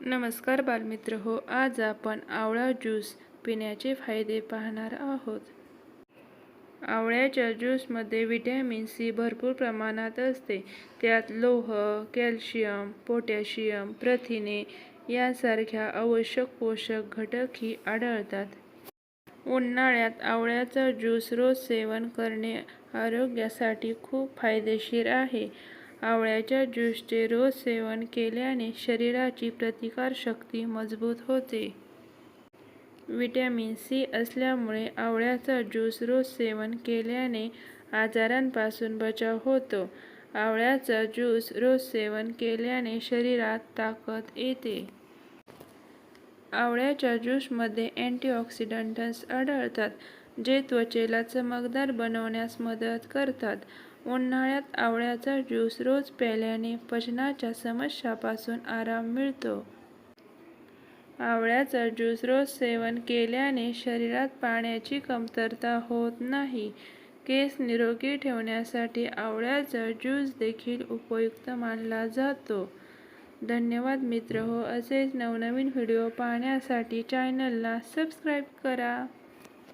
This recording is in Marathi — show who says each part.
Speaker 1: नमस्कार बालमित्र हो आज आपण आवळा ज्यूस पिण्याचे फायदे पाहणार आहोत. आवळ्याच्या ज्यूसमध्ये व्हिटॅमिन सी भरपूर प्रमाणात असते. त्यात लोह कॅल्शियम पोटॅशियम प्रथिने यासारख्या आवश्यक पोषक घटकही आढळतात. उन्हाळ्यात आवळ्याचा ज्यूस रोज सेवन करणे आरोग्यासाठी खूप फायदेशीर आहे. आवळ्याच्या ज्यूसचे रोज सेवन केल्याने शरीराची प्रतिकारशक्ती मजबूत होते. व्हिटॅमिन सी असल्यामुळे आवळ्याचा ज्यूस रोज सेवन केल्याने आजारांपासून बचाव होतो. आवळ्याचा ज्यूस रोज सेवन केल्याने शरीरात ताकद येते. आवळ्याच्या ज्यूसमध्ये अँटीऑक्सिडंट्स आढळतात जे त्वचेला चमकदार बनवण्यास मदत करतात. उन्हाळ्यात आवळ्याचा ज्यूस रोज प्यायल्याने पचनाच्या समस्यापासून आराम मिळतो. आवळ्याचा ज्यूस रोज सेवन केल्याने शरीरात पाण्याची कमतरता होत नाही. केस निरोगी ठेवण्यासाठी आवळ्याचा ज्यूस देखील उपयुक्त मानला जातो. धन्यवाद मित्र. हो असेच नवनवीन व्हिडिओ पाहण्यासाठी चॅनलला सबस्क्राईब करा.